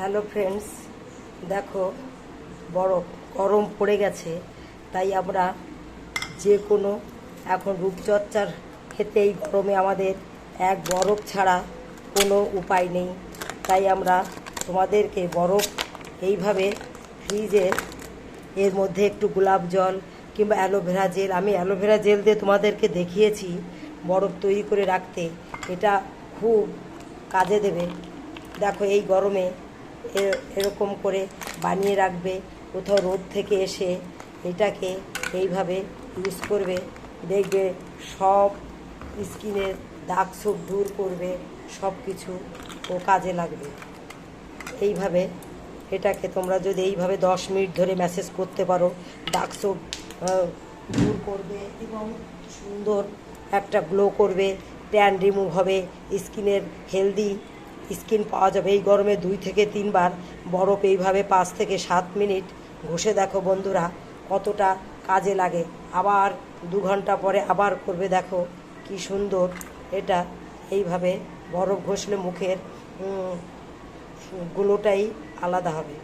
Hello friends, দেখো বরফ গরম পড়ে গেছে, তাই আমরা যে কোনো এখন রূপচর্চার ক্ষেত্রে গরমে আমাদের এক বরফ ছাড়া কোনো উপায় নেই। তাই আমরা তোমাদেরকে বরফ এইভাবে ফ্রিজে, এর মধ্যে একটু গোলাপ জল কিংবা অ্যালোভেরা জেল, আমি অ্যালোভেরা জেল দিয়ে তোমাদেরকে দেখিয়েছি বরফ তৈরি করে রাখতে, এটা খুব কাজে দেবে। দেখো এই গরমে এরকম করে বানিয়ে রাখবে, কোথাও রোদ থেকে এসে এটাকে এইভাবে ইউজ করবে, দেখবে সব স্কিনের দাগ সব দূর করবে সব কিছু ও কাজে লাগবে। এইভাবে এটাকে তোমরা যদি এইভাবে দশ মিনিট ধরে ম্যাসেজ করতে পারো, দাগ সব দূর করবে এবং সুন্দর একটা গ্লো করবে ট্যান রিমুভ হবে স্কিনের হেলদি স্কিন পাওয়া যাবে। এই গরমে দুই থেকে তিনবার বরফ এইভাবে পাঁচ থেকে সাত মিনিট ঘষে দেখো বন্ধুরা, কতটা কাজে লাগে। আবার দু ঘণ্টা পরে আবার করবে দেখো কি সুন্দর। এটা এইভাবে বরফ ঘষলে মুখের গুলোটাই আলাদা হবে।